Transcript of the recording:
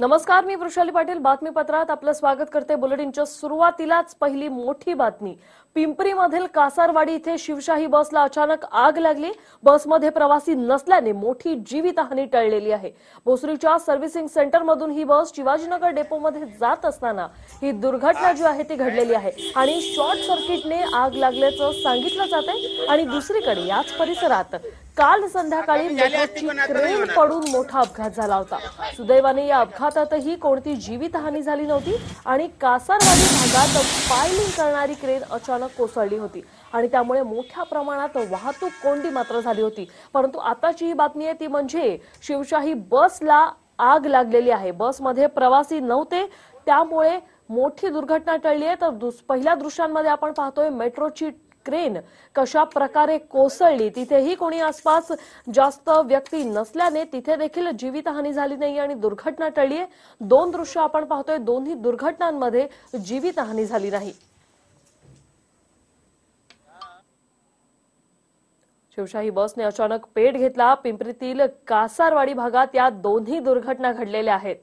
नमस्कार मी वृषाली पाटील. बातमीपत्रात आपलं स्वागत करते बुलेटिनच्या सुरुवातीलाच पहिली मोठी बातमी. पिंपरीमधील कासारवाडी इथे शिवशाही बसला अचानक आग लागली. बसमध्ये प्रवासी नसल्याने मोठी जीवितहानी टळलेली आहे. भोसरीच्या सर्व्हिसिंग सेंटरमधून ही बस शिवाजीनगर डेपोमध्ये जात असताना ही दुर्घटना जी आहे ती घडलेली आहे. आणि शॉर्ट सर्किटने आग लागल्याचं सांगितलं जात आहे आणि दुसरीकडे याच परिसरात काल संध्याकाळी मेट्रोची क्रेन पडून मोठा अपघात झाला होता. सुदैवाने या अपघातातही कोणती जीवितहानी झाली नव्हती आणि कासारवाडी भागात पायलिंग करणारी क्रेन अचानक कोसळली होती. आणि त्यामुळे मोठ्या प्रमाणात वाहतूक कोंडी मात्र झाली होती. परंतु आताची ही बातमी आहे ती म्हणजे शिवशाही बसला आग लागलेली आहे. बसमध्ये प्रवासी नव्हते त्यामुळे मोठी दुर्घटना टळली आहे. तर पहिल्या दृश्यांमध्ये आपण पाहतोय मेट्रोची क्रेन कशा प्रकारे कोसळली तिथेही कोणी आसपास जास्त व्यक्ती नसल्याने तिथे देखील जीवितहानी झाली नाही आणि दुर्घटना टळली आहे. दोन दृश्य आपण पाहतोय दोन्ही दुर्घटनांमध्ये जीवितहानी झाली नाही. शिवशाही बसने अचानक पेट घेतला. पिंपरीतील कासारवाडी भागात या दोन्ही दुर्घटना घडलेल्या आहेत.